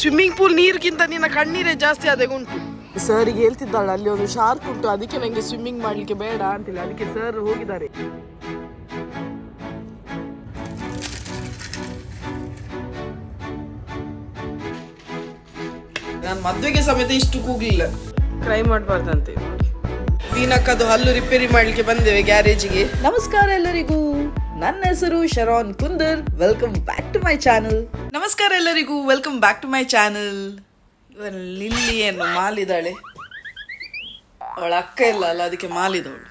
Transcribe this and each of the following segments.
Swimming pool ನೀರಿಗಿಂತ ನಿನ್ನ ಕಣ್ಣೀರೇ ಜಾಸ್ತಿ ಆದಾಗ ಉಂಟು ಸರ್ಗೆ ಹೇಳ್ತಿದ್ದಾಳೆ ಅಲ್ಲಿ ಒಂದು ಶಾರ್ಕ್ ಉಂಟು ಅದಕ್ಕೆ ನಂಗೆ ಸ್ವಿಮ್ಮಿಂಗ್ ಮಾಡ್ಲಿಕ್ಕೆ ಬೇಡ ಅಂತಿಲ್ಲ. ಅದಕ್ಕೆ ಸರ್ ಹೋಗಿದ್ದಾರೆ. ನಾನು ಮದ್ವೆಗೆ ಸಮೇತ ಇಷ್ಟು ಕೂಗ್ಲಿಲ್ಲ. ಟ್ರೈ ಮಾಡಬಾರ್ದಂತೆ. ನೋಡಿ ವೀನಕ್ಕದು ಹಲ್ಲು ರಿಪೇರಿ ಮಾಡ್ಲಿಕ್ಕೆ ಬಂದೇವೆ ಗ್ಯಾರೇಜಿಗೆ. ನಮಸ್ಕಾರ ಎಲ್ಲರಿಗೂ. ನನ್ನ ಹೆಸರು Sharon Kundar. Welcome back to my channel ನಮಸ್ಕಾರ ಎಲ್ಲರಿಗೂ. Welcome back to my channel ಲಿಲ್ಲಿಯನ್ನು ಮಾಲಿದಾಳೆ ಅವಳ ಅಕ್ಕ ಇಲ್ಲ ಅಲ್ಲ, ಅದಕ್ಕೆ ಮಾಲಿದವಳು.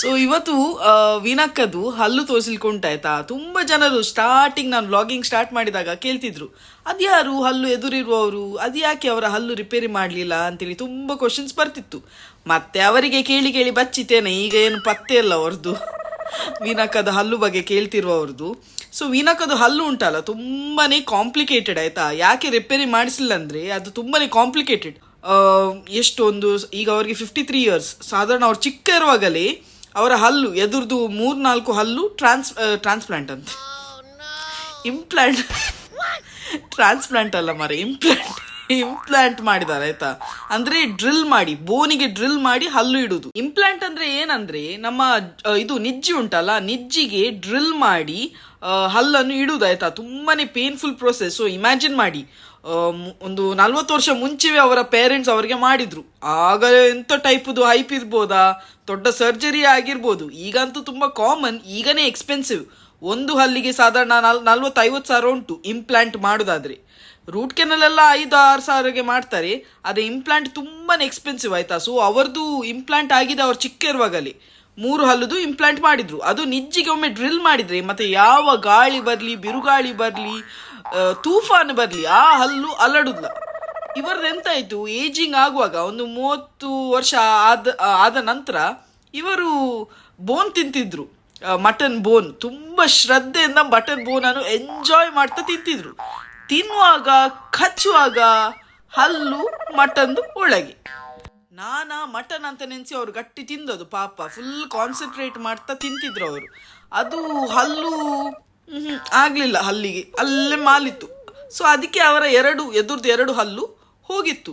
ಸೊ ಇವತ್ತು ವೀನಕ್ಕದು ಹಲ್ಲು ತೋರಿಸ್ಲಿಕ್ಕೆ ತುಂಬ ಜನರು ಸ್ಟಾರ್ಟಿಂಗ್ ನಾನು ವ್ಲಾಗಿಂಗ್ ಸ್ಟಾರ್ಟ್ ಮಾಡಿದಾಗ ಕೇಳ್ತಿದ್ರು. ಅದ್ಯಾರು ಹಲ್ಲು ಎದುರಿರುವವರು? ಅದ್ಯಾಕೆ ಅವರ ಹಲ್ಲು ರಿಪೇರಿ ಮಾಡಲಿಲ್ಲ ಅಂತೇಳಿ ತುಂಬ ಕ್ವಶನ್ಸ್ ಬರ್ತಿತ್ತು. ಮತ್ತೆ ಅವರಿಗೆ ಕೇಳಿ ಕೇಳಿ ಬಚ್ಚಿತೇನೆ ಈಗ ಏನು ಪತ್ತೆ ಇಲ್ಲ ಅವ್ರದ್ದು ವೀನಕ್ಕದ ಹಲ್ಲು ಬಗ್ಗೆ ಕೇಳ್ತಿರುವವ್ರದ್ದು ಸೊ ವೀನಕ್ಕದು ಹಲ್ಲು ಉಂಟಲ್ಲ ತುಂಬಾನೇ ಕಾಂಪ್ಲಿಕೇಟೆಡ್ ಆಯ್ತಾ? ಯಾಕೆ ರಿಪೇರಿ ಮಾಡಿಸಿಲ್ಲ ಅಂದ್ರೆ ಅದು ತುಂಬಾನೇ ಕಾಂಪ್ಲಿಕೇಟೆಡ್ ಎಷ್ಟೊಂದು ಈಗ ಅವ್ರಿಗೆ ಫಿಫ್ಟಿ ತ್ರೀ ಇಯರ್ಸ್ ಸಾಧಾರಣ ಅವ್ರು ಚಿಕ್ಕ ಇರುವಾಗಲೇ ಅವರ ಹಲ್ಲು ಎದುರ್ದು ಮೂರ್ನಾಲ್ಕು ಹಲ್ಲು ಟ್ರಾನ್ಸ್ ಟ್ರಾನ್ಸ್ಪ್ಲಾಂಟ್ ಅಂತ. ಇಂಪ್ಲಾಂಟ್ ಟ್ರಾನ್ಸ್ಪ್ಲಾಂಟ್ ಅಲ್ಲ ಮರ ಇಂಪ್ಲಾಂಟ್ ಇಂಪ್ಲಾಂಟ್ ಮಾಡಿದ್ದಾರೆ, ಆಯ್ತಾ? ಅಂದ್ರೆ ಡ್ರಿಲ್ ಮಾಡಿ, ಬೋನಿಗೆ ಡ್ರಿಲ್ ಮಾಡಿ ಹಲ್ಲು ಇಡುದು. ಇಂಪ್ಲಾಂಟ್ ಅಂದ್ರೆ ಏನಂದ್ರೆ, ನಮ್ಮ ಇದು ನಿಜ್ಜಿ ಉಂಟಲ್ಲ, ನಿಜ್ಜಿಗೆ ಡ್ರಿಲ್ ಮಾಡಿ ಹಲ್ಲನ್ನು ಇಡುದು, ಆಯ್ತಾ? ತುಂಬಾನೇ ಪೇನ್ಫುಲ್ ಪ್ರೊಸೆಸ್ ಸೊ ಇಮ್ಯಾಜಿನ್ ಮಾಡಿ. ಒಂದು ನಲ್ವತ್ತು ವರ್ಷ ಮುಂಚೆವೇ ಅವರ ಪೇರೆಂಟ್ಸ್ ಅವರಿಗೆ ಮಾಡಿದ್ರು. ಆಗ ಎಂತ ಟೈಪ್ದು ಹೈಪ್ ಇರ್ಬೋದಾ? ದೊಡ್ಡ ಸರ್ಜರಿ ಆಗಿರ್ಬೋದು. ಈಗಂತೂ ತುಂಬಾ ಕಾಮನ್ ಈಗನೇ ಎಕ್ಸ್ಪೆನ್ಸಿವ್ ಒಂದು ಹಲ್ಲಿಗೆ ಸಾಧಾರಣ ನಲ್, ನಲ್ವತ್ತೈವತ್ತು ಸಾವಿರ ಉಂಟು ಇಂಪ್ಲಾಂಟ್ ಮಾಡೋದಾದ್ರೆ. ರೂಟ್ ಕೆನಲ್ ಎಲ್ಲ ಐದು, ಆರು ಸಾವಿರಗೆ ಮಾಡ್ತಾರೆ. ಆದರೆ ಇಂಪ್ಲಾಂಟ್ ತುಂಬಾ ಎಕ್ಸ್ಪೆನ್ಸಿವ್ ಆಯ್ತಾ? ಸೊ ಅವರದು ಇಂಪ್ಲಾಂಟ್ ಆಗಿದೆ, ಅವ್ರು ಚಿಕ್ಕ ಇರುವಾಗಲಿ. ಮೂರು ಹಲ್ಲುದು ಇಂಪ್ಲಾಂಟ್ ಮಾಡಿದ್ರು. ಅದು ನಿಜ್ಜಿಗೆ ಒಮ್ಮೆ ಡ್ರಿಲ್ ಮಾಡಿದ್ರೆ, ಮತ್ತೆ ಯಾವ ಗಾಳಿ ಬರಲಿ, ಬಿರುಗಾಳಿ ಬರಲಿ ತೂಫಾನ್ ಬರಲಿ, ಆ ಹಲ್ಲು ಅಲಡುದಿಲ್ಲ. ಇವರದ್ದು ಎಂತಾಯ್ತು? ಏಜಿಂಗ್ ಆಗುವಾಗ, ಒಂದು ಮೂವತ್ತು ವರ್ಷ ಆದ ಆದ ನಂತರ ಇವರು ಬೋನ್ ತಿಂತಿದ್ರು. ಮಟನ್ ಬೋನ್ ತುಂಬಾ ಶ್ರದ್ಧೆಯಿಂದ ಮಟನ್ ಬೋನ್ ಅನ್ನು ಎಂಜಾಯ್ ಮಾಡ್ತಾ ತಿಂತಿದ್ರು. ತಿನ್ನುವಾಗ, ಕಚ್ಚುವಾಗ, ಹಲ್ಲು, ಮಟನ್ದು ಒಳಗೆ. ನಾನಾ ಮಟನ್ ಅಂತ ನೆನೆಸಿ ಅವ್ರು ಗಟ್ಟಿ ತಿಂದದು ಪಾಪ. ಫುಲ್ ಕಾನ್ಸಂಟ್ರೇಟ್ ಮಾಡ್ತಾ ತಿಂತಿದ್ರು ಅವರು. ಅದು ಹಲ್ಲು ಆಗಲಿಲ್ಲ ಹಲ್ಲಿಗೆ. ಅಲ್ಲೇ ಮಾಲಿತ್ತು. ಸೊ ಅದಕ್ಕೆ ಅವರ ಎರಡು, ಎದುರ್ದು ಎರಡು ಹಲ್ಲು ಹೋಗಿತ್ತು.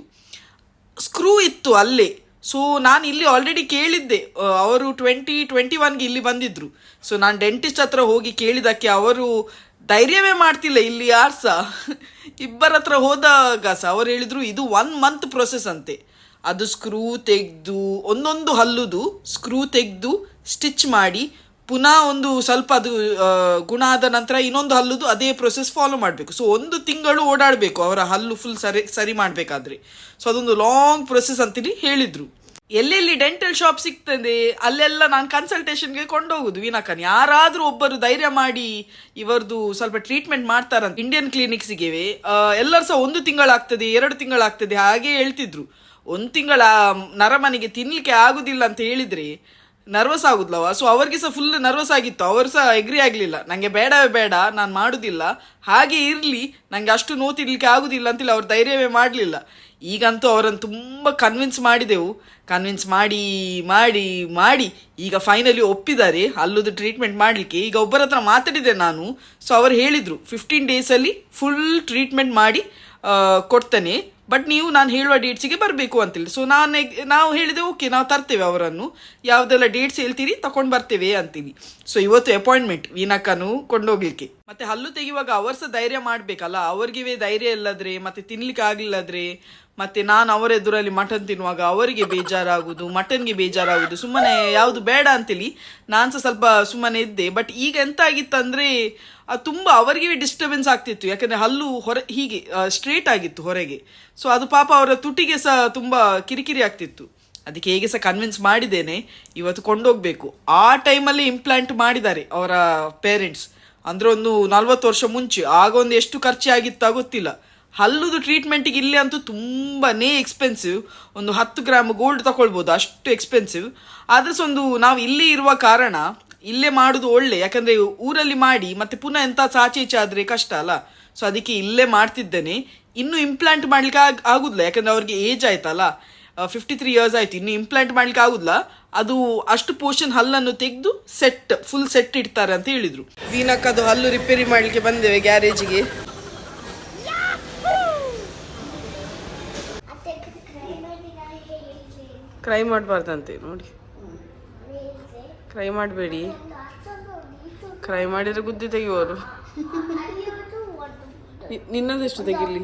ಸ್ಕ್ರೂ ಇತ್ತು ಅಲ್ಲೇ. ಸೊ ನಾನು ಇಲ್ಲಿ ಆಲ್ರೆಡಿ ಕೇಳಿದ್ದೆ. ಅವರು ಟ್ವೆಂಟಿ ಟ್ವೆಂಟಿ ಒನ್ಗೆ ಇಲ್ಲಿ ಬಂದಿದ್ರು. ಸೊ ನಾನು ಡೆಂಟಿಸ್ಟ್ ಹತ್ರ ಹೋಗಿ ಕೇಳಿದಕ್ಕೆ ಅವರು ಧೈರ್ಯವೇ ಮಾಡ್ತಿಲ್ಲ ಇಲ್ಲಿ ಯಾರು ಸಹ ಇಬ್ಬರ ಹತ್ರ ಹೋದಾಗ ಸಹ ಅವ್ರು ಹೇಳಿದ್ರು, ಇದು ಒನ್ ಮಂತ್ ಪ್ರೊಸೆಸ್ ಅಂತೆ. ಅದು ಸ್ಕ್ರೂ ತೆಗೆದು, ಒಂದೊಂದು ಹಲ್ಲುದು ಸ್ಕ್ರೂ ತೆಗೆದು ಸ್ಟಿಚ್ ಮಾಡಿ, ಪುನಃ ಒಂದು ಸ್ವಲ್ಪ ಅದು ಗುಣ ಆದ ನಂತರ ಇನ್ನೊಂದು ಹಲ್ಲುದು ಅದೇ ಪ್ರೊಸೆಸ್ ಫಾಲೋ ಮಾಡಬೇಕು. ಸೊ ಒಂದು ತಿಂಗಳು ಓಡಾಡಬೇಕು, ಅವರ ಹಲ್ಲು ಫುಲ್ ಸರಿ ಸರಿ ಮಾಡಬೇಕಾದ್ರೆ. ಸೊ ಅದೊಂದು ಲಾಂಗ್ ಪ್ರೊಸೆಸ್ ಅಂತೇಳಿ ಹೇಳಿದ್ರು. ಎಲ್ಲೆಲ್ಲಿ ಡೆಂಟಲ್ ಶಾಪ್ ಸಿಗ್ತದೆ, ಅಲ್ಲೆಲ್ಲ ನಾನು ಕನ್ಸಲ್ಟೇಷನ್ಗೆ ಕೊಂಡೋಗುದು. ವೀನಾಕನ್ ಯಾರಾದ್ರೂ ಒಬ್ಬರು ಧೈರ್ಯ ಮಾಡಿ ಇವರದು ಸ್ವಲ್ಪ ಟ್ರೀಟ್ಮೆಂಟ್ ಮಾಡ್ತಾರಂತ ಇಂಡಿಯನ್ ಕ್ಲಿನಿಕ್ಸ್ಗೆ ಎಲ್ಲರೂ ಸಹ ಒಂದು ತಿಂಗಳಾಗ್ತದೆ, ಎರಡು ತಿಂಗಳಾಗ್ತದೆ, ಹಾಗೆ ಹೇಳ್ತಿದ್ರು. ಒಂದು ತಿಂಗಳ ನರಮನೆಗೆ ತಿನ್ಲಿಕ್ಕೆ ಆಗುದಿಲ್ಲ ಅಂತ ಹೇಳಿದ್ರೆ ನರ್ವಸ್ ಆಗುದ್ಲವ? ಸೊ ಅವ್ರಿಗೆ ಸಹ ಫುಲ್ ನರ್ವಸ್ ಆಗಿತ್ತು. ಅವರು ಸಹ ಎಗ್ರಿ ಆಗಲಿಲ್ಲ. ನನಗೆ ಬೇಡವೇ ಬೇಡ, ನಾನು ಮಾಡುದಿಲ್ಲ. ಹಾಗೆ ಇರ್ಲಿ ನನಗೆ ಅಷ್ಟು ನೋತಿರ್ಲಿಕ್ಕೆ ಆಗುದಿಲ್ಲ ಅಂತೇಳಿ ಅವ್ರು ಧೈರ್ಯವೇ ಮಾಡಲಿಲ್ಲ. ಈಗಂತೂ ಅವರನ್ನು ತುಂಬ ಕನ್ವಿನ್ಸ್ ಮಾಡಿದೆವು. ಕನ್ವಿನ್ಸ್ ಮಾಡಿ ಮಾಡಿ ಮಾಡಿ ಈಗ ಫೈನಲಿ ಒಪ್ಪಿದ್ದಾರೆ. ಅಲ್ಲದು ಟ್ರೀಟ್ಮೆಂಟ್ ಮಾಡಲಿಕ್ಕೆ. ಈಗ ಒಬ್ಬರ ಹತ್ರ ಮಾತಾಡಿದೆ ನಾನು. ಸೊ ಅವರು ಹೇಳಿದರು ಫಿಫ್ಟೀನ್ ಡೇಸಲ್ಲಿ ಫುಲ್ ಟ್ರೀಟ್ಮೆಂಟ್ ಮಾಡಿ ಕೊಡ್ತೇನೆ. ಬಟ್ ನೀವು ನಾನು ಹೇಳುವ ಡೇಟ್ಸಿಗೆ ಬರಬೇಕು ಅಂತೇಳಿ ಸೊ ನಾನು, ನಾವು ಹೇಳಿದೆ ಓಕೆ ನಾವು ತರ್ತೇವೆ ಅವರನ್ನು. ಯಾವುದೆಲ್ಲ ಡೇಟ್ಸ್ ಹೇಳ್ತೀರಿ ತಗೊಂಡು ಬರ್ತೇವೆ ಅಂತೀವಿ ಸೊ ಇವತ್ತು ಅಪಾಯಿಂಟ್ಮೆಂಟ್ ವೀನಕ್ಕನು ಕೊಂಡೋಗ್ಲಿಕ್ಕೆ. ಮತ್ತೆ ಹಲ್ಲು ತೆಗೆಯುವಾಗ ಅವರು ಸಹ ಧೈರ್ಯ ಮಾಡಬೇಕಲ್ಲ. ಅವ್ರಿಗೆ ಧೈರ್ಯ ಇಲ್ಲದ್ರೆ, ಮತ್ತೆ ತಿನ್ಲಿಕ್ಕೆ ಆಗ್ಲಿಲ್ಲದ್ರೆ ಮತ್ತೆ ನಾನು ಅವರ ಎದುರಲ್ಲಿ ಮಟನ್ ತಿನ್ನುವಾಗ ಅವರಿಗೆ ಬೇಜಾರಾಗುದು ಮಟನ್ಗೆ ಬೇಜಾರಾಗುವುದು. ಸುಮ್ಮನೆ ಯಾವುದು ಬೇಡ ಅಂತೇಳಿ ನಾನು ಸ್ವಲ್ಪ ಸುಮ್ಮನೆ ಇದ್ದೆ. ಬಟ್ ಈಗ ಎಂತ ಆಗಿತ್ತಂದ್ರೆ ಅದು ತುಂಬ ಅವರಿಗೆ ಡಿಸ್ಟರ್ಬೆನ್ಸ್ ಆಗ್ತಿತ್ತು. ಯಾಕಂದ್ರೆ ಹಲ್ಲು ಹೊರ, ಹೀಗೆ ಸ್ಟ್ರೇಟ್ ಆಗಿತ್ತು ಹೊರಗೆ. ಸೊ ಅದು ಪಾಪ ಅವರ ತುಟಿಗೆ ಸಹ ತುಂಬ ಕಿರಿಕಿರಿ ಆಗ್ತಿತ್ತು. ಅದಕ್ಕೆ ಹೇಗೆ ಸಹ ಕನ್ವಿನ್ಸ್ ಮಾಡಿದ್ದೇನೆ. ಇವತ್ತು ಕೊಂಡೋಗ್ಬೇಕು. ಆ ಟೈಮಲ್ಲಿ ಇಂಪ್ಲಾಂಟ್ ಮಾಡಿದ್ದಾರೆ ಅವರ ಪೇರೆಂಟ್ಸ್ ಅಂದ್ರೆ ಒಂದು ನಲ್ವತ್ತು ವರ್ಷ ಮುಂಚೆ. ಆಗ ಒಂದು ಎಷ್ಟು ಖರ್ಚು ಆಗಿತ್ತಾ ಗೊತ್ತಿಲ್ಲ. ಹಲ್ಲುದು ಟ್ರೀಟ್ಮೆಂಟಿಗೆ ಇಲ್ಲಿ ಅಂತೂ ತುಂಬಾ ಎಕ್ಸ್ಪೆನ್ಸಿವ್ ಒಂದು ಹತ್ತು ಗ್ರಾಮ್ ಗೋಲ್ಡ್ ತಗೊಳ್ಬೋದು ಅಷ್ಟು ಎಕ್ಸ್ಪೆನ್ಸಿವ್ ಆದ್ರೆ ಒಂದು ನಾವು ಇಲ್ಲಿ ಇರುವ ಕಾರಣ, ಇಲ್ಲೇ ಮಾಡೋದು ಒಳ್ಳೆ. ಯಾಕಂದ್ರೆ ಊರಲ್ಲಿ ಮಾಡಿ, ಮತ್ತೆ ಪುನಃ ಎಂತ ಸಾಚೆ ಈಚೆ ಆದ್ರೆ ಕಷ್ಟ ಅಲ್ಲ. ಸೊ ಅದಕ್ಕೆ ಇಲ್ಲೇ ಮಾಡ್ತಿದ್ದೇನೆ. ಇನ್ನು ಇಂಪ್ಲಾಂಟ್ ಮಾಡ್ಲಿಕ್ಕೆ ಆಗ, ಆಗುದಿಲ್ಲ. ಯಾಕಂದ್ರೆ ಅವ್ರಿಗೆ ಏಜ್ ಆಯ್ತಲ್ಲ. ಫಿಫ್ಟಿ ತ್ರೀ ಇಯರ್ಸ್ ಆಯ್ತು. ಇನ್ನು ಇಂಪ್ಲಾಂಟ್ ಮಾಡ್ಲಿಕ್ಕೆ ಆಗುದಿಲ್ಲ. ಅದು ಅಷ್ಟು ಪೋರ್ಷನ್ ಹಲ್ಲನ್ನು ತೆಗೆದು ಸೆಟ್ ಫುಲ್ ಸೆಟ್ ಇಡ್ತಾರೆ ಅಂತ ಹೇಳಿದರು. ಅದು ಹಲ್ಲು ರಿಪೇರಿ ಮಾಡ್ಲಿಕ್ಕೆ ಬಂದೇವೆ ಗ್ಯಾರೇಜಿಗೆ ಕ್ರೈ ಮಾಡಬಾರ್ದಂತೆ, ನೋಡಿ. ಕ್ರೈ ಮಾಡಬೇಡಿ. ಕ್ರೈ ಮಾಡಿದ್ರೆ ಗುದ್ದಿ ತೆಗೆಯುವರು ನಿನ್ನದೆಷ್ಟು ತೆಗಿಲಿ?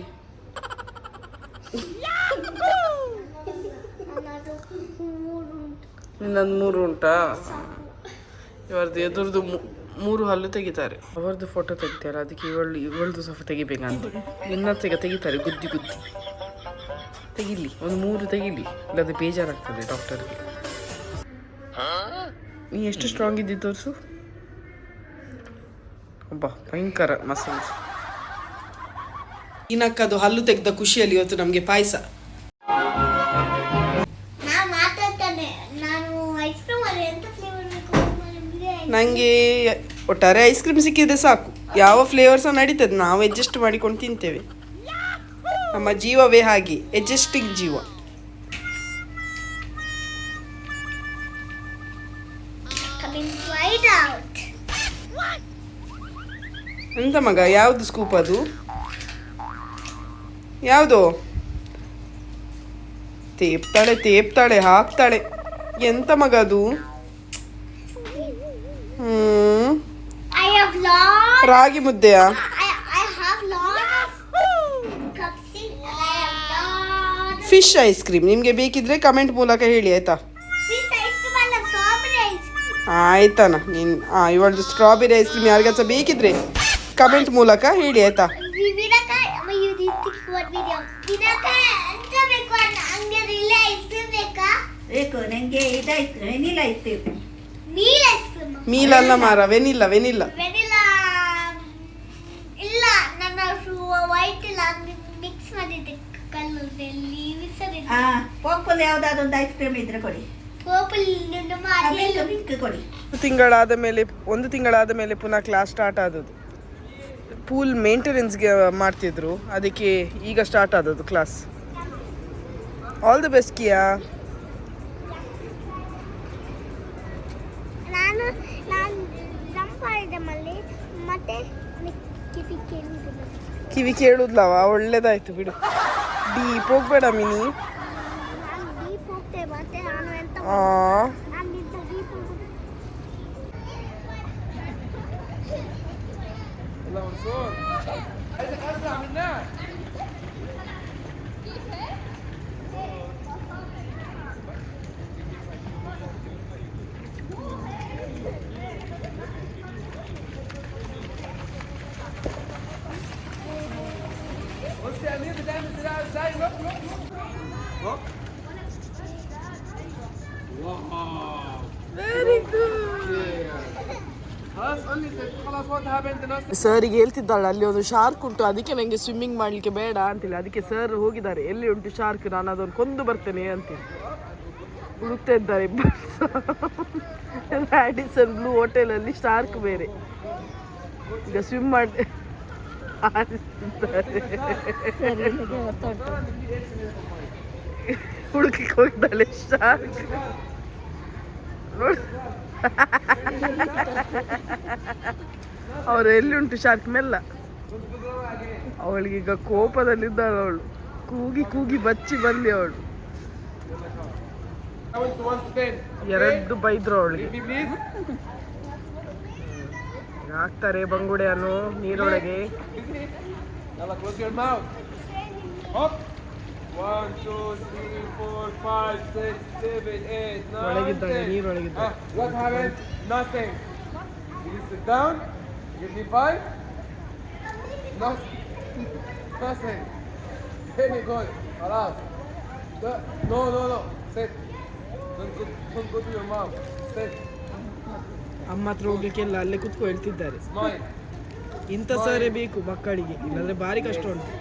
ನಿನ್ನದು ಮೂರು ಉಂಟಾ? ಇವರದ್ದು ಎದುರ್ದು ಮೂರು ಹಲ್ಲು ತೆಗಿತಾರೆ. ಅವರದ್ದು ಫೋಟೋ ತೆಗಿತಾರೆ, ಅದಕ್ಕೆ ಇವಳು ಇವಳದು ಸ್ವಲ್ಪ ತೆಗಿಬೇಕಂತ. ನಿನ್ನ ತೆಗ ತೆಗಿತಾರೆ, ಗುದ್ದಿ ಗುದ್ದಿ. ತೆಗಿಲಿ ಒಂದು ಮೂರು ತೆಗಿಲಿ ಇಲ್ಲದೆ ಬೇಜಾರಾಗ್ತದೆ ಡಾಕ್ಟರ್ಗೆ ನೀ ಎಷ್ಟು ಸ್ಟ್ರಾಂಗ್ ಇದ್ದಿ ತೋರಿಸು? ಒಬ್ಬ ಭಯಂಕರ ಮಸಲ್ಸ್ ಇನಕ್ಕದು ಹಲ್ಲು ತೆಗೆದ ಖುಷಿಯಲ್ಲಿ ಇವತ್ತು ನಮಗೆ ಪಾಯಸ. ಫ್ಲೇವರ್ ನನಗೆ ಒಟ್ಟಾರೆ ಐಸ್ ಕ್ರೀಮ್ ಸಿಕ್ಕಿದ್ರೆ ಸಾಕು. ಯಾವ ಫ್ಲೇವರ್ಸ ನಡೀತದೆ ನಾವು ಅಡ್ಜಸ್ಟ್ ಮಾಡಿಕೊಂಡು ತಿಂತೇವೆ. ನಮ್ಮ ಜೀವವೇ ಹಾಗೆ ಎಜೆಸ್ಟಿಕ್ ಜೀವ. ಎಂತ ಮಗ ಯಾವುದು ಸ್ಕೂಪ್ ಅದು? ಯಾವುದು? ತೇಪ್ತಾಳೆ ತೇಪ್ತಾಳೆ ಹಾಕ್ತಾಳೆ. ಎಂತ ಮಗ ಅದು? ರಾಗಿ ಮುದ್ದೆಯಾ? Fish ice cream. ನಿಮಗೆ ಬೇಕಿದ್ರೆ ಕಮೆಂಟ್ ಮೂಲಕ ಹೇಳಿ ಆಯ್ತಾ? ಅಲ್ಲ ಆಯ್ತಾನ ನೀನ್ ಆ ಇವಳದು ಸ್ಟ್ರಾಬೆರಿ ಐಸ್ ಕ್ರೀಮ್ ಯಾರಿಗಾಸ ಬೇಕಿದ್ರೆ ಕಮೆಂಟ್ ಮೂಲಕ ಹೇಳಿ ಆಯ್ತಾ? ಮೀಲ್ ಐಸ್ ಕ್ರೀಮ್ ಮೀಲಲ್ಲ ಮಾರ ವೆನಿಲ್ಲ ವೆನಿಲ್ಲ ವೆನಿಲ್ಲ ಇಲ್ಲ ನನ್ನ ವೈಟ್ ಇಲ್ಲ ಮಿಕ್ಸ್ ಮಾಡಿದ್ದೆ ಕಲ್ಲಲ್ಲಿ. ಹಾ ಪೋಪಲ್ ಯಾವ್ದಾದ್ರು ಒಂದು ಐಸ್ ಕ್ರೀಮ್ ಇದ್ರೆ ಕೊಡಿ. ಕೊಡಿ. ತಿಂಗಳಾದ ಮೇಲೆ ಒಂದು ತಿಂಗಳಾದ ಮೇಲೆ ಪುನಃ ಕ್ಲಾಸ್ ಸ್ಟಾರ್ಟ್ ಆದದ್ದು. ಪೂಲ್ ಮೇಂಟೆನೆನ್ಸ್ಗೆ ಮಾಡ್ತಿದ್ರು ಅದಕ್ಕೆ ಈಗ ಸ್ಟಾರ್ಟ್ ಆದದ್ದು class all the best Kiya ನಾನು ನಾನು ಮತ್ತೆ ಕಿವಿ ಕೇಳುದ್ಲವ ಒಳ್ಳೇದಾಯ್ತು ಬಿಡು. ಡೀಪ್ ಹೋಗ್ಬೇಡ ಮಿನಿ. ನಾನು ಡೀಪ್ ಹೋಗ್ತೆ ಮತ್ತೆ ನಾನು ಎಂತ ಆ ಸರಿಗೆ ಹೇಳ್ತಿದ್ದಾಳೆ, ಅಲ್ಲಿ ಒಂದು ಶಾರ್ಕ್ ಉಂಟು, ಅದಕ್ಕೆ ನನಗೆ ಸ್ವಿಮ್ಮಿಂಗ್ ಮಾಡಲಿಕ್ಕೆ ಬೇಡ ಅಂತೇಳಿ ಅದಕ್ಕೆ ಸರ್ ಹೋಗಿದ್ದಾರೆ, ಎಲ್ಲಿ ಉಂಟು ಶಾರ್ಕ್ ನಾನು ಅದನ್ನು ಕೊಂದು ಬರ್ತೇನೆ ಅಂತೇಳಿ ಹುಡುಕ್ತಾ ಇದ್ದಾರೆ ರ್ಯಾಡಿಸನ್ ಬ್ಲೂ ಹೋಟೆಲಲ್ಲಿ ಶಾರ್ಕ್ ಬೇರೆ. ಈಗ ಸ್ವಿಮ್ ಮಾಡಿ, ಆರಿಸ್ತಿದ್ದಾರೆ. ಹುಡುಕಿಗೆ ಹೋಗಿದ್ದಾಳೆ ಶಾರ್ಕ್ ಅವ್ರು ಎಲ್ಲಿ ಉಂಟು ಶಾರ್ಕ್ ಮೆಲ್ಲ? ಅವಳಿಗೀಗ ಕೋಪದಲ್ಲಿದ್ದಾಳ ಅವಳು. ಕೂಗಿ ಕೂಗಿ ಬಚ್ಚಿ ಬಂದಿ ಅವಳು. ಎರಡು ಬೈದ್ರು ಅವಳಿಗೆ. ಹಾಕ್ತಾರೆ ಬಂಗುಡೆಯನ್ನು ನೀರೊಳಗೆ? What happened? Nothing. Did you sit down? Give me five. Nothing. Nothing. Very good. Alas. No, no, no. Sit. Don't go, don't go to your mom. Sit. ಅಮ್ಮ ಹತ್ರ ಹೋಗ್ಲಿಕ್ಕೆ ಇಲ್ಲ ಅಲ್ಲೇ ಕೂತ್ಕೊ ಹೇಳ್ತಿದ್ದಾರೆ ಇಂಥ ಸರೇ ಬೇಕು ಮಕ್ಕಳಿಗೆ ಇಲ್ಲಾಂದ್ರೆ ಭಾರಿ ಕಷ್ಟ ಉಂಟು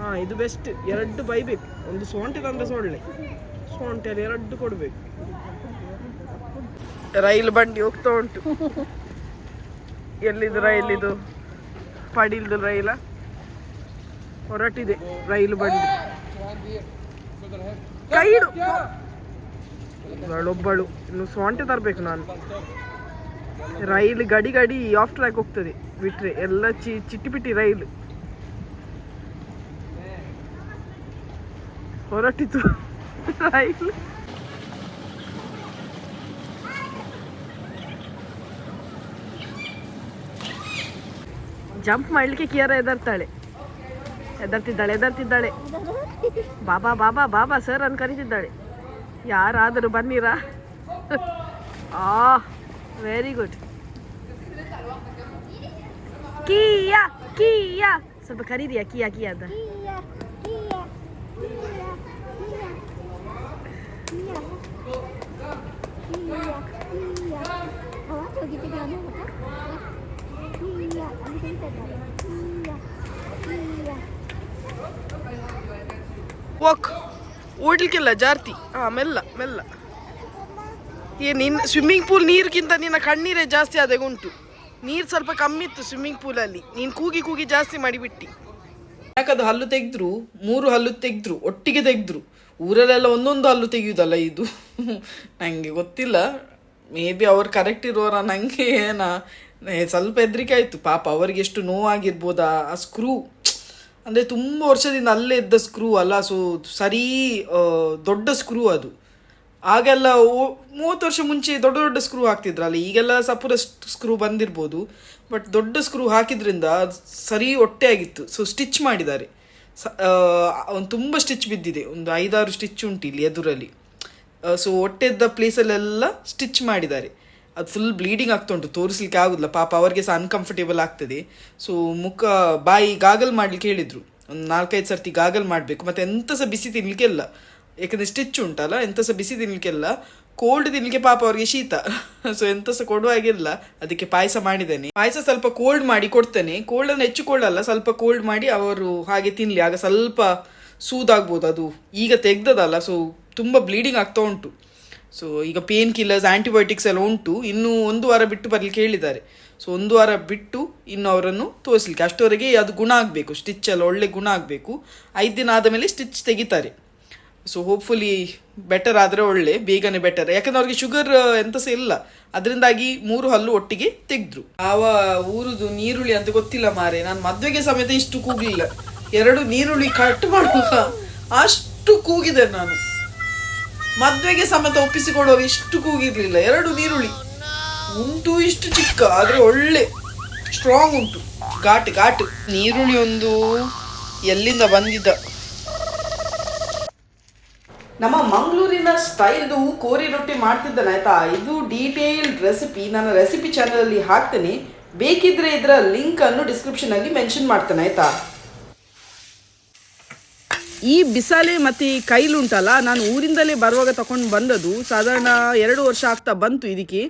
ಹಾ, ಇದು ಬೆಸ್ಟ್ ಎರಡು ಬೈಬೇಕು ಒಂದು ಸೊಂಟೆ ತಂದ್ರೆ ಸೊಳ್ಳೆ. ಸೋಂಟೆಯಲ್ಲಿ ಎರಡು ಕೊಡಬೇಕು. ರೈಲು ಬಂಡಿ ಹೋಗ್ತಾ ಉಂಟು. ಎಲ್ಲಿದು ರೈಲಿದು ಪಡಿಲ್ದು ರೈಲ? ಹೊರಟಿದೆ ರೈಲು ಬಂಡಿ. ಕೈಡು. ಒಬ್ಬಳು ಇನ್ನು ಸೊಂಟೆ ತರಬೇಕು ನಾನು. ರೈಲು ಗಡಿ ಗಡಿ ಆಫ್ ಟ್ರ್ಯಾಕ್ ಹೋಗ್ತದೆ. ಬಿಟ್ರೆ ಎಲ್ಲ ಚಿ ಚಿಟ್ಟಿಪಿಟ್ಟಿ ರೈಲು. ಹೊರಟಿತು ರೈಲು ಜಂಪ್ ಮಾಡ್ಲಿಕ್ಕೆ ಕಿಯರ ಎದರ್ತಾಳೆ ಎದರ್ತಿದ್ದಾಳೆ ಎದರ್ತಿದ್ದಾಳೆ ಬಾಬಾ ಬಾಬಾ ಬಾಬಾ ಸರ್ ಅಂತ ಕರೀತಿದ್ದಾಳೆ. ಯಾರಾದರೂ ಬನ್ನಿರಾ? ಆ ವೆರಿ ಗುಡ್ ಕಿಯಾ ಕಿಯಾ ಸ್ವಲ್ಪ ಕರೀರಿಯಾ ಕಿಯಾ ಕಿಯಾ ಅಂತ. ವಾಕ್. ಓಡ್ಲಿಕ್ಕೆಲ್ಲ ಜಾರ್ತಿ. ಹಾ ಮೆಲ್ಲ ಮೆಲ್ಲ. ಏ ನಿನ್ನ ಸ್ವಿಮ್ಮಿಂಗ್ ಪೂಲ್ ನೀರಿಗಿಂತ ನಿನ್ನ ಕಣ್ಣೀರೇ ಜಾಸ್ತಿ ಆದಾಗ ಉಂಟು. ನೀರು ಸ್ವಲ್ಪ ಕಮ್ಮಿ ಇತ್ತು ಸ್ವಿಮ್ಮಿಂಗ್ ಪೂಲಲ್ಲಿ ನೀನು ಕೂಗಿ ಕೂಗಿ ಜಾಸ್ತಿ ಮಾಡಿಬಿಟ್ಟಿ. ಯಾಕದು ಹಲ್ಲು ತೆಗೆದ್ರು? ಮೂರು ಹಲ್ಲು ತೆಗೆದ್ರು, ಒಟ್ಟಿಗೆ ತೆಗೆದ್ರು. ಊರಲ್ಲೆಲ್ಲ ಒಂದೊಂದು ಹಲ್ಲು ತೆಗೆಯುವುದಲ್ಲ ಇದು? ನನಗೆ ಗೊತ್ತಿಲ್ಲ. ಮೇ ಬಿ ಅವ್ರು ಕರೆಕ್ಟ್ ಇರೋರ ನಂಗೆ ಏನ? ಸ್ವಲ್ಪ ಹೆದರಿಕೆ ಆಯ್ತು. ಪಾಪ ಅವರಿಗೆ ಎಷ್ಟು ನೋವಾಗಿರ್ಬೋದಾ? ಆ ಸ್ಕ್ರೂ ಅಂದರೆ ತುಂಬ ವರ್ಷದಿಂದ ಅಲ್ಲೇ ಇದ್ದ ಸ್ಕ್ರೂ ಅಲ್ಲ. ಸೊ ಸರಿ ದೊಡ್ಡ ಸ್ಕ್ರೂ ಅದು. ಆಗೆಲ್ಲ ಮೂವತ್ತು ವರ್ಷ ಮುಂಚೆ ದೊಡ್ಡ ದೊಡ್ಡ ಸ್ಕ್ರೂ ಹಾಕ್ತಿದ್ರಲ್ಲ, ಈಗೆಲ್ಲ ಸಪುರ ಸ್ಕ್ರೂ ಬಂದಿರ್ಬೋದು. ಬಟ್ ದೊಡ್ಡ ಸ್ಕ್ರೂ ಹಾಕಿದ್ರಿಂದ ಸರಿ ಹೊಟ್ಟೆ ಆಗಿತ್ತು. ಸೊ ಸ್ಟಿಚ್ ಮಾಡಿದ್ದಾರೆ. ಒಂದು ತುಂಬ ಸ್ಟಿಚ್ ಬಿದ್ದಿದೆ. ಒಂದು ಐದಾರು ಸ್ಟಿಚ್ ಉಂಟು ಇಲ್ಲಿ ಎದುರಲ್ಲಿ. ಸೊ ಹೊಟ್ಟೆದ್ದ ಪ್ಲೇಸಲ್ಲೆಲ್ಲ ಸ್ಟಿಚ್ ಮಾಡಿದ್ದಾರೆ. ಅದು ಫುಲ್ ಬ್ಲೀಡಿಂಗ್ ಆಗ್ತಾ ಉಂಟು. ತೋರಿಸ್ಲಿಕ್ಕೆ ಆಗೋದಿಲ್ಲ. ಪಾಪ ಅವರಿಗೆ ಸಹ ಅನ್ಕಂಫರ್ಟೇಬಲ್ ಆಗ್ತದೆ. ಸೊ ಮುಖ, ಬಾಯಿ ಗಾಗಲ್ ಮಾಡ್ಲಿಕ್ಕೆ ಹೇಳಿದರು. ಒಂದು ನಾಲ್ಕೈದು ಸರ್ತಿ ಗಾಗಲ್ ಮಾಡಬೇಕು. ಮತ್ತೆ ಎಂಥ ಸಹ ಬಿಸಿ ತಿನ್ಲಿಕ್ಕೆಲ್ಲ. ಯಾಕಂದ್ರೆ ಸ್ಟಿಚ್ ಉಂಟಲ್ಲ ಎಂತ ಸಹ ಬಿಸಿ ತಿನ್ಲಿಕ್ಕೆಲ್ಲ ಕೋಲ್ಡ್ ತಿನ್ಲಿಕ್ಕೆ ಪಾಪ ಅವ್ರಿಗೆ ಶೀತ. ಸೊ ಎಂತ ಸಹ ಕೊಡುವಾಗಿಲ್ಲ ಅದಕ್ಕೆ ಪಾಯಸ ಮಾಡಿದ್ದೇನೆ. ಪಾಯಸ ಸ್ವಲ್ಪ ಕೋಲ್ಡ್ ಮಾಡಿ ಕೊಡ್ತೇನೆ. ಕೋಲ್ಡ್ ಅನ್ನು ಹೆಚ್ಚು ಕೋಲ್ಡ್ ಅಲ್ಲ, ಸ್ವಲ್ಪ ಕೋಲ್ಡ್ ಮಾಡಿ ಅವರು ಹಾಗೆ ತಿನ್ಲಿ. ಆಗ ಸ್ವಲ್ಪ ಸೂದಾಗ್ಬೋದು ಅದು. ಈಗ ತೆಗ್ದದಲ್ಲ ಸೊ ತುಂಬ ಬ್ಲೀಡಿಂಗ್ ಆಗ್ತಾ ಉಂಟು. ಸೊ ಈಗ ಪೇನ್ ಕಿಲ್ಲರ್ಸ್ ಆಂಟಿಬಯೋಟಿಕ್ಸ್ ಎಲ್ಲ ಉಂಟು. ಇನ್ನೂ ಒಂದು ವಾರ ಬಿಟ್ಟು ಬರ್ಲಿಕ್ಕೆ ಹೇಳಿದ್ದಾರೆ. ಸೊ ಒಂದು ವಾರ ಬಿಟ್ಟು ಇನ್ನು ಅವರನ್ನು ತೋರಿಸ್ಲಿಕ್ಕೆ. ಅಷ್ಟವರೆಗೆ ಅದು ಗುಣ ಆಗಬೇಕು. ಸ್ಟಿಚ್ ಎಲ್ಲ ಒಳ್ಳೆ ಗುಣ ಆಗಬೇಕು. ಐದು ದಿನ ಆದಮೇಲೆ ಸ್ಟಿಚ್ ತೆಗಿತಾರೆ. ಸೊ ಹೋಪ್ಫುಲಿ ಬೆಟರ್ ಆದರೆ ಒಳ್ಳೆ, ಬೇಗನೆ ಬೆಟರ್ ಯಾಕಂದ್ರೆ ಅವ್ರಿಗೆ ಶುಗರ್ ಎಂತ ಸಹ ಇಲ್ಲ. ಅದರಿಂದಾಗಿ ಮೂರು ಹಲ್ಲು ಒಟ್ಟಿಗೆ ತೆಗೆದ್ರು. ಆವ ಊರುದು ನೀರುಳ್ಳಿ ಅಂತ ಗೊತ್ತಿಲ್ಲ ಮಾರೆ. ನಾನು ಮದುವೆಗೆ ಸಮೇತ ಇಷ್ಟು ಕೂಗಲಿಲ್ಲ. ಎರಡು ನೀರುಳ್ಳಿ ಕಟ್ ಮಾಡುವಾಗ ಅಷ್ಟು ಕೂಗಿದೆ ನಾನು. ಮದುವೆಗೆ ಸಮೇತ ಒಪ್ಪಿಸಿಕೊಡುವಾಗ ಇಷ್ಟು ಕೂಗಿರ್ಲಿಲ್ಲ. ಎರಡು ನೀರುಳ್ಳಿ. ಉಂಟು ಇಷ್ಟು ಚಿಕ್ಕ, ಆದ್ರೆ ಒಳ್ಳೆ ಸ್ಟ್ರಾಂಗ್ ಉಂಟು. ಘಾಟ್ ಘಾಟ್. ನೀರುಳ್ಳಿ ಒಂದು ಎಲ್ಲಿಂದ ಬಂದಿದ್ದ? ನಮ್ಮ ಮಂಗಳೂರಿನ ಸ್ಟೈಲ್ದು ಕೋರಿ ರೊಟ್ಟಿ ಮಾಡ್ತಿದ್ದಾನೆ, ಆಯಿತಾ? ಇದು ಡೀಟೇಲ್ಡ್ ರೆಸಿಪಿ. ನನ್ನ ರೆಸಿಪಿ ಚಾನಲಲ್ಲಿ ಹಾಕ್ತೀನಿ. ಬೇಕಿದ್ರೆ ಇದರ ಲಿಂಕನ್ನು ಡಿಸ್ಕ್ರಿಪ್ಷನಲ್ಲಿ ಮೆನ್ಷನ್ ಮಾಡ್ತೇನೆ, ಆಯಿತಾ? ಈ ಬಿಸಾಲೆ ಮತ್ತು ಈ ಕೈಲುಂಟಲ್ಲ, ನಾನು ಊರಿಂದಲೇ ಬರುವಾಗ ತಕೊಂಡು ಬಂದದ್ದು. ಸಾಧಾರಣ ಎರಡು ವರ್ಷ ಆಗ್ತಾ ಬಂತು ಇದಕ್ಕೆ.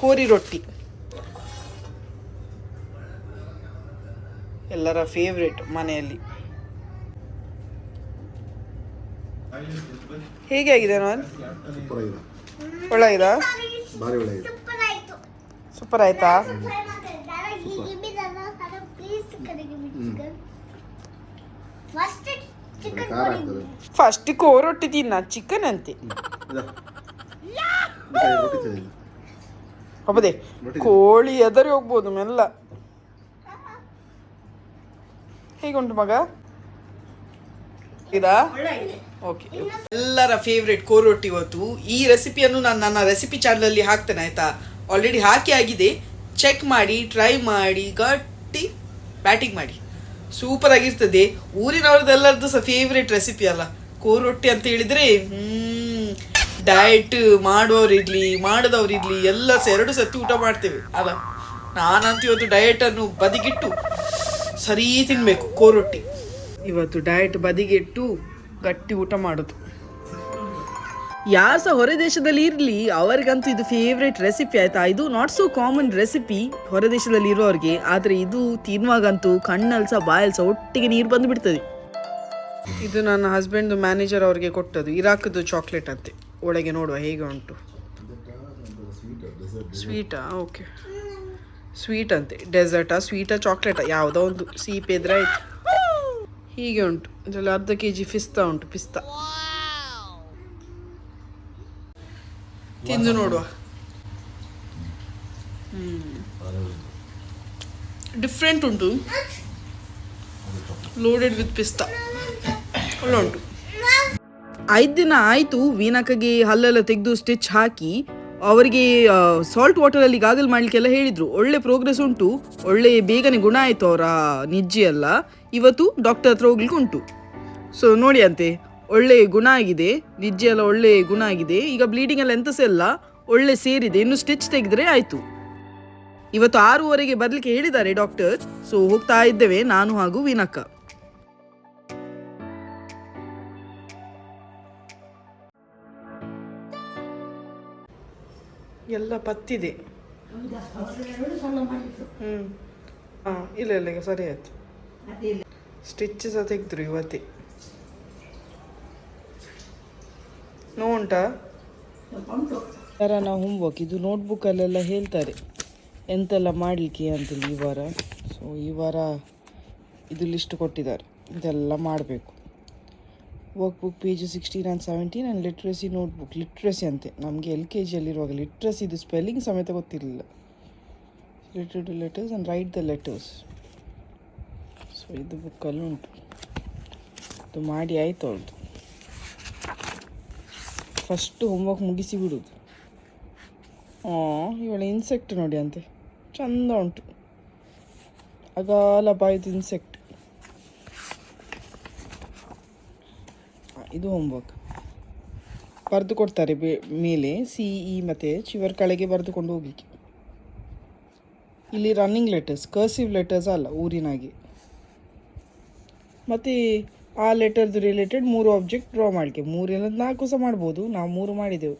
ಕೋರಿ ರೊಟ್ಟಿ. ಎಲ್ಲರ ಫೇವ್ರೇಟ್ ಮನೆಯಲ್ಲಿ. ಹೇಗೆ ಆಗಿದೆ ನಾನು ಸೂಪರ್ ಆಗಿದೆ. ಒಳ್ಳೆದಾ ಭಾರಿ ಒಳ್ಳೆ ಇದೆ ಸೂಪರ್ ಆಯ್ತು. ಫಸ್ಟ್ ಕೋರಿ ರೊಟ್ಟಿ ತಿನ್ನ ಚಿಕನ್ ಅಂತೆ. ಹಬ್ಬದೆ ಕೋಳಿ ಎದರಿ ಹೋಗ್ಬೋದು ಮೆಲ್ಲ. ಹೇಗುಂಟು ಮಗ? ಇದಾ? ಓಕೆ ಎಲ್ಲರ ಫೇವ್ರೇಟ್ ಕೋರೊಟ್ಟಿ ಇವತ್ತು ಈ ರೆಸಿಪಿಯನ್ನು ನಾನು ನನ್ನ ರೆಸಿಪಿ ಚಾನಲಲ್ಲಿ ಹಾಕ್ತೇನೆ ಆಯ್ತಾ? ಆಲ್ರೆಡಿ ಹಾಕಿ ಆಗಿದೆ. ಚೆಕ್ ಮಾಡಿ ಟ್ರೈ ಮಾಡಿ ಗಟ್ಟಿ ಬ್ಯಾಟಿಂಗ್ ಮಾಡಿ. ಸೂಪರ್ ಆಗಿರ್ತದೆ. ಊರಿನವ್ರದ್ದೆಲ್ಲರದ್ದು ಸಹ ಫೇವ್ರೆಟ್ ರೆಸಿಪಿ ಅಲ್ಲ. ಕೋರೊಟ್ಟಿ ಅಂತ ಹೇಳಿದ್ರೆ ಹ್ಮ್ ಡಯಟ್ ಮಾಡೋರಿರ್ಲಿ ಮಾಡದವ್ರಿರ್ಲಿ ಎಲ್ಲ ಎರಡು ಸತಿ ಊಟ ಮಾಡ್ತೇವೆ. ಅಲ್ಲ ನಾನಂತೂ ಇವತ್ತು ಡಯಟ್ ಅನ್ನು ಬದಿಗಿಟ್ಟು ಸರಿ ತಿನ್ಬೇಕು ಕೋರೊಟ್ಟಿ. ಇವತ್ತು ಡಯಟ್ ಬದಿಗಿಟ್ಟು ಗಟ್ಟಿ ಊಟ ಮಾಡೋದು. ಯಾರು ಸಹ ಹೊರ ದೇಶದಲ್ಲಿ ಇರಲಿ ಅವರಿಗಂತೂ ಇದು ಫೇವ್ರೇಟ್ ರೆಸಿಪಿ ಆಯ್ತಾ? ಇದು ನಾಟ್ ಸೋ ಕಾಮನ್ ರೆಸಿಪಿ ಹೊರ ದೇಶದಲ್ಲಿ ಇರೋರಿಗೆ ಆದರೆ ಇದು ತಿನ್ನುವಾಗಂತೂ ಕಣ್ಣಲ್ಲಿ ಸಹ ಬಾಯಲ್ಲಿ ಸಹ ಒಟ್ಟಿಗೆ ನೀರು ಬಂದು ಬಿಡ್ತದೆ ಇದು ನನ್ನ ಹಸ್ಬೆಂಡ್ ಮ್ಯಾನೇಜರ್ ಅವರಿಗೆ ಕೊಟ್ಟದ್ದು ಇರಾಕ್ದು ಚಾಕ್ಲೇಟ್ ಅಂತೆ. ಒಳಗೆ ನೋಡುವ ಹೇಗೆ ಉಂಟು. ಸ್ವೀಟ್ ಓಕೆ ಸ್ವೀಟ್ ಅಂತೆ. ಡೆಸರ್ಟಾ ಸ್ವೀಟಾ ಚಾಕ್ಲೇಟಾ ಯಾವುದೋ ಒಂದು ಸೀಪ್ ಇದ್ರೆ ಆಯ್ತು. ಹೀಗೆ ಉಂಟು. ಇದರಲ್ಲಿ ಅರ್ಧ ಕೆ ಜಿ ಪಿಸ್ತಾ ಉಂಟು ಪಿಸ್ತಾ. ತಿಂದು ನೋಡುವ. ಡಿಫ್ರೆಂಟ್ ಉಂಟು. ಲೋಡೆಡ್ ವಿತ್ ಪಿಸ್ತಾ ಒಳ್ಳೆ ಉಂಟು. ಐದು ದಿನ ಆಯಿತು ವೀನಕ್ಕಗೆ ಹಲ್ಲೆಲ್ಲ ತೆಗೆದು ಸ್ಟಿಚ್ ಹಾಕಿ, ಅವರಿಗೆ ಸಾಲ್ಟ್ ವಾಟರಲ್ಲಿ ಗಾಗಲ್ ಮಾಡಲಿಕ್ಕೆಲ್ಲ ಹೇಳಿದರು. ಒಳ್ಳೆ ಪ್ರೋಗ್ರೆಸ್ ಉಂಟು. ಒಳ್ಳೆ ಬೇಗನೆ ಗುಣ ಆಯಿತು ಅವರ ನಿಜ್ಜಿ ಎಲ್ಲ. ಇವತ್ತು ಡಾಕ್ಟರ್ ಹತ್ರ ಹೋಗ್ಲಿಕ್ಕೆ ಉಂಟು. ಸೊ ನೋಡಿ ಅಂತೆ, ಒಳ್ಳೆ ಗುಣ ಆಗಿದೆ. ನಿಜ್ಜೆಯೆಲ್ಲ ಒಳ್ಳೆ ಗುಣ ಆಗಿದೆ. ಈಗ ಬ್ಲೀಡಿಂಗ್ ಎಲ್ಲ ಎಂತ ಸಹ ಇಲ್ಲ. ಒಳ್ಳೆ ಸೇರಿದೆ. ಇನ್ನು ಸ್ಟಿಚ್ ತೆಗೆದ್ರೆ ಆಯಿತು. ಇವತ್ತು ಆರೂವರೆಗೆ ಬರಲಿಕ್ಕೆ ಹೇಳಿದ್ದಾರೆ ಡಾಕ್ಟರ್ ಸೊ ಹೋಗ್ತಾ ಇದ್ದೇವೆ ನಾನು ಹಾಗೂ ವೀನಕ್ಕ ಎಲ್ಲ ಪತ್ತಿದೆ. ಹ್ಞೂ ಹಾಂ ಇಲ್ಲ ಇಲ್ಲ ಈಗ ಸರಿ ಆಯ್ತು. ಸ್ಟಿಚ್ ಸಹ ತೆಗೆದ್ರು ಇವತ್ತೇ. ನೋವುಂಟಾ? ಉಂಟಾ. ಸರ ನಾವು ಹೋಮ್ವರ್ಕ್ ಇದು ನೋಟ್ಬುಕ್ಕಲ್ಲೆಲ್ಲ ಹೇಳ್ತಾರೆ. ಎಂತೆಲ್ಲ ಮಾಡಲಿಕ್ಕೆ ಅಂತೇಳಿ ಈ ವಾರ. ಸೊ ಈ ವಾರ ಇದು ಲಿಸ್ಟ್ ಕೊಟ್ಟಿದ್ದಾರೆ. ಇದೆಲ್ಲ ಮಾಡಬೇಕು. Workbook page sixteen and seventeen and literacy notebook literacy ಅಂತೆ. ನಮಗೆ ಎಲ್ ಕೆ ಜಿಯಲ್ಲಿರುವಾಗ ಲಿಟ್ರಸಿ ಇದು ಸ್ಪೆಲ್ಲಿಂಗ್ ಸಮೇತ ಗೊತ್ತಿರಲಿಲ್ಲ. Related letters and write the letters so ಇದು ಬುಕ್ಕಲ್ಲಿ ಉಂಟು. ಅದು ಮಾಡಿ ಆಯಿತು ಅವ್ರದ್ದು ಫಸ್ಟು ಹೋಮ್ವರ್ಕ್ ಮುಗಿಸಿ ಬಿಡೋದು. ಇವಳ ಇನ್ಸೆಕ್ಟ್ ನೋಡಿ ಅಂತೆ. ಚಂದ ಉಂಟು. ಅಗಾಲ ಬಾಯ್ದು ಇನ್ಸೆಕ್ಟ್ ಇದು ಹೋಮ್ವರ್ಕ್. ಬರೆದು ಕೊಡ್ತಾರೆ ಮೇಲೆ ಸಿ, ಇ ಮತ್ತು ಚಿವರ್ ಕಳೆಗೆ ಬರೆದುಕೊಂಡು ಹೋಗ್ಲಿಕ್ಕೆ. ಇಲ್ಲಿ ರನ್ನಿಂಗ್ ಲೆಟರ್ಸ್ ಕರ್ಸಿವ್ ಲೆಟರ್ಸ್ ಅಲ್ಲ, ಊರಿನಾಗೆ. ಮತ್ತು ಆ ಲೆಟರ್ದು ರಿಲೇಟೆಡ್ ಮೂರು ಆಬ್ಜೆಕ್ಟ್ ಡ್ರಾ ಮಾಡಲಿಕ್ಕೆ. ಮೂರಿಲ್ಲ ನಾಲ್ಕು ಸಹ ಮಾಡ್ಬೋದು. ನಾವು ಮೂರು ಮಾಡಿದೆವು.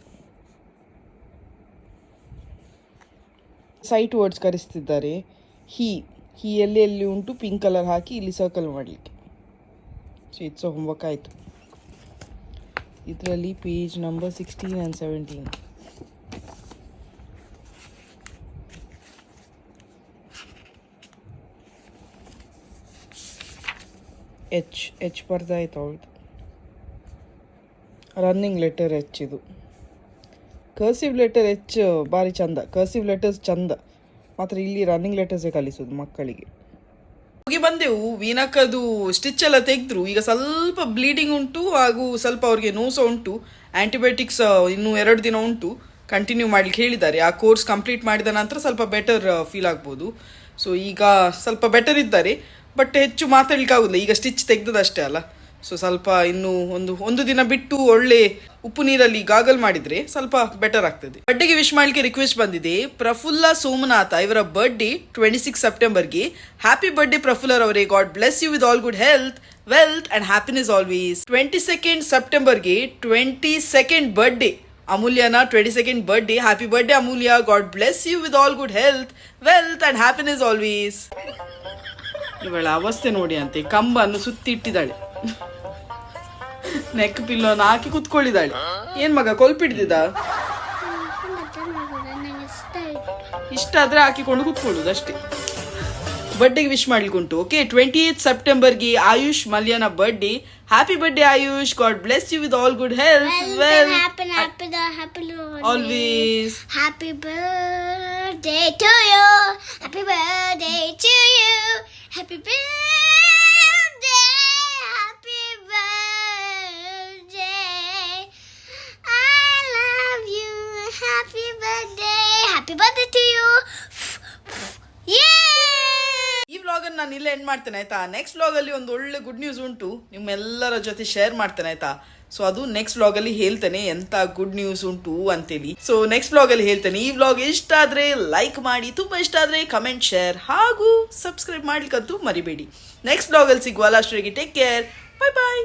Sight words ಕರೆಸ್ತಿದ್ದಾರೆ. ಹೀ ಹೀ ಎಲ್ಲಿ ಉಂಟು? ಪಿಂಕ್ ಕಲರ್ ಹಾಕಿ ಇಲ್ಲಿ ಸರ್ಕಲ್ ಮಾಡಲಿಕ್ಕೆ. ಸೊ ಇಟ್ಸ್ ಹೋಮ್ವರ್ಕ್ ಆಯಿತು. ಇದರಲ್ಲಿ page number sixteen and seventeen H H ಬರ್ದಾಯ್ತು ಅವಳದು. ರನ್ನಿಂಗ್ ಲೆಟರ್ ಎಚ್ ಇದು. ಕರ್ಸಿವ್ ಲೆಟರ್ ಎಚ್ ಭಾರಿ ಚಂದ. ಕರ್ಸಿವ್ ಲೆಟರ್ಸ್ ಚಂದ. ಮಾತ್ರ ಇಲ್ಲಿ ರನ್ನಿಂಗ್ ಲೆಟರ್ಸೇ ಕಲಿಸೋದು ಮಕ್ಕಳಿಗೆ. ಹೋಗಿ ಬಂದೆವು ವೀನಕ್ಕದು ಸ್ಟಿಚ್ ಎಲ್ಲ ತೆಗೆದ್ರು. ಈಗ ಸ್ವಲ್ಪ ಬ್ಲೀಡಿಂಗ್ ಉಂಟು ಹಾಗೂ ಸ್ವಲ್ಪ ಅವ್ರಿಗೆ ನೋಸ ಉಂಟು. ಆಂಟಿಬಯೋಟಿಕ್ಸ್ ಇನ್ನೂ ಎರಡು ದಿನ ಉಂಟು. ಕಂಟಿನ್ಯೂ ಮಾಡ್ಲಿಕ್ಕೆ ಹೇಳಿದ್ದಾರೆ. ಆ ಕೋರ್ಸ್ ಕಂಪ್ಲೀಟ್ ಮಾಡಿದ ನಂತರ ಸ್ವಲ್ಪ ಬೆಟರ್ ಫೀಲ್ ಆಗ್ಬೋದು. ಸೊ ಈಗ ಸ್ವಲ್ಪ ಬೆಟರ್ ಇದ್ದಾರೆ. ಬಟ್ ಹೆಚ್ಚು ಮಾತಾಡ್ಲಿಕ್ಕೆ ಆಗುದಿಲ್ಲ ಈಗ ಸ್ಟಿಚ್ ತೆಗ್ದದಷ್ಟೇ ಅಲ್ಲ. ಸೊ ಸ್ವಲ್ಪ ಇನ್ನು ಒಂದು ಒಂದು ದಿನ ಬಿಟ್ಟು ಒಳ್ಳೆ ಉಪ್ಪು ನೀರಲ್ಲಿ ಗಾಗಲ್ ಮಾಡಿದ್ರೆ ಸ್ವಲ್ಪ ಬೆಟರ್ ಆಗ್ತದೆ. ಬರ್ಡೇಗೆ ವಿಶ್ ಮಾಡ್ಲಿಕ್ಕೆ ರಿಕ್ವೆಸ್ಟ್ ಬಂದಿದೆ. ಪ್ರಫುಲ್ಲ ಸೋಮನಾಥ ಇವರ ಬರ್ಡೇ ಟ್ವೆಂಟಿ ಸಿಕ್ಸ್ ಸೆಪ್ಟೆಂಬರ್ಗೆ ಹ್ಯಾಪಿ ಬರ್ಡೇ ಪ್ರಫುಲ್ಲರ್ ಅವರೇ. God bless you with all good health wealth and happiness always twenty second ಸೆಪ್ಟೆಂಬರ್ಗೆ twenty second birthday ಅಮೂಲ್ಯನ twenty second birthday happy birthday Amulya. God bless you with all good health wealth and happiness always ಇವಳ ಅವಸ್ಥೆ ನೋಡಿ ಅಂತೆ, ಕಂಬನ್ನು ಸುತ್ತಿ ಇಟ್ಟಿದ್ದಾಳೆ neck ಪಿಲ್ಲೋನ ಹಾಕಿ ಕುತ್ಕೊಳ್ಳಿದಾಳೆ ಏನ್ ಮಗ ಕೊಲ್ಪಿಡ್ದಿದ ಇಷ್ಟ ಆದ್ರೆ ಹಾಕಿಕೊಂಡು ಕುತ್ಕೊಳ್ಳುದು ಅಷ್ಟೇ ಬರ್ಡೇಗೆ ವಿಶ್ ಮಾಡ್ಲಿಕ್ಕೆ ಉಂಟು ಓಕೆ ಟ್ವೆಂಟಿ ಏತ್ ಸೆಪ್ಟೆಂಬರ್ಗೆ Ayush. ಮಲ್ಯನ birthday happy birthday Ayush God bless you with all good health well always Happy birthday to you. Happy birthday to you. Happy birthday. ಇಲ್ಲೇ ಎಂಡ್ ಮಾಡ್ತೇನೆ ಆಯ್ತಾ? ನೆಕ್ಸ್ಟ್ ವ್ಲಾಗ್ ಅಲ್ಲಿ ಒಂದು ಒಳ್ಳೆ ಗುಡ್ ನ್ಯೂಸ್ ಉಂಟು. ನಿಮ್ಮೆಲ್ಲರ ಜೊತೆ ಶೇರ್ ಮಾಡ್ತೇನೆ ಆಯ್ತಾ? ಸೊ ಅದು ನೆಕ್ಸ್ಟ್ ವ್ಲಾಗ್ ಅಲ್ಲಿ ಹೇಳ್ತೇನೆ ಎಂತ ಗುಡ್ ನ್ಯೂಸ್ ಉಂಟು ಅಂತೇಳಿ. ಸೊ ನೆಕ್ಸ್ಟ್ ವ್ಲಾಗ್ ಅಲ್ಲಿ ಹೇಳ್ತೇನೆ. ಈ ವ್ಲಾಗ್ ಇಷ್ಟ ಆದ್ರೆ ಲೈಕ್ ಮಾಡಿ, ತುಂಬಾ ಇಷ್ಟ ಆದ್ರೆ ಕಮೆಂಟ್ ಶೇರ್ ಹಾಗೂ ಸಬ್ಸ್ಕ್ರೈಬ್ ಮಾಡ್ಲಿಕ್ಕಂತೂ ಮರಿಬೇಡಿ. ನೆಕ್ಸ್ಟ್ ವ್ಲಾಗ್ ಅಲ್ಲಿ ಲಾಸ್ಟ್ ಅಷ್ಟರಿಗೆ ಟೇಕ್ ಕೇರ್ ಬೈ ಬಾಯ್